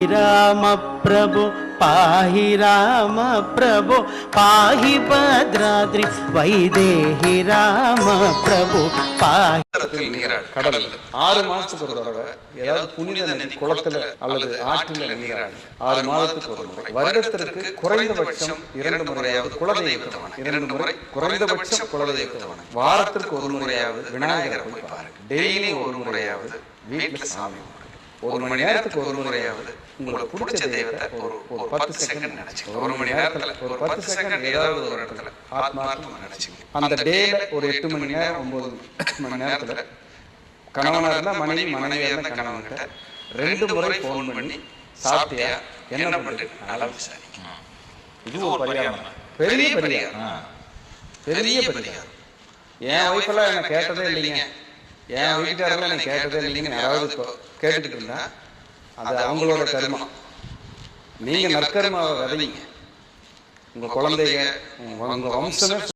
రామ ప్రభు పాహి రామ ప్రభు పాహి భద్రాద్రి వైదేహి రామ ప్రభు పాహి கடலில் நீராடு கடல் ஆறு மாசத்துக்கு ஒரு தடவை ஏதாவது புனித நதி குளத்துல அல்லது ஆற்றில நீராடு ஆறு மாதத்துக்கு ஒரு முறை வருடத்திற்கு குறைந்தபட்சம் இரண்டு முறையாவது குலதெய்வத்தவன் இரண்டு முறை குறைந்தபட்சம் குலதெய்வத்தவன் வாரத்திற்கு ஒரு முறையாவது விநாயகரை போய் பாருங்க டெய்லி ஒரு முறையாவது வீட்டுல சாமி கும்பிடுங்க. ஒரு மணி நேரத்துக்கு ஒரு முறையாவது உங்களுக்கு பிடிச்ச தெய்வத்தை ஒரு ஒரு பத்து செகண்ட் நினைச்சுங்க ஒரு மணி நேரத்துல ஒரு பத்து செகண்ட் ஏதாவது ஒரு இடத்துல ஆத்மார்த்தமா நினைச்சுங்க அந்த டேல ஒரு எட்டு மணி நேரம் ஒன்பது மணி நேரத்துல கணவனா இருந்தா மனைவி மனைவியா இருந்தா கணவன்கிட்ட ரெண்டு முறை ஃபோன் பண்ணி சாப்பிட்டியா? என்ன பண்றீங்க நல்லா விசாரிக்கும் இது ஒரு பரிகாரம். பெரிய பரிகாரம். ஆ. பெரிய பரிகாரம். என் ஒய்ஃபெல்லாம் என்ன கேட்டதே இல்லைங்க. என் வீட்டுக்காரெல்லாம் என்ன கேட்டதே இல்லைங்கன்னு யாராவது இப்போ கேட்டுக்கிட்டு இருந்தா அது அவங்களோட கர்மம் நீங்க நற்கர்மாவை விதைங்க. உங்க குழந்தைங்க உங்க உங்க வம்சமே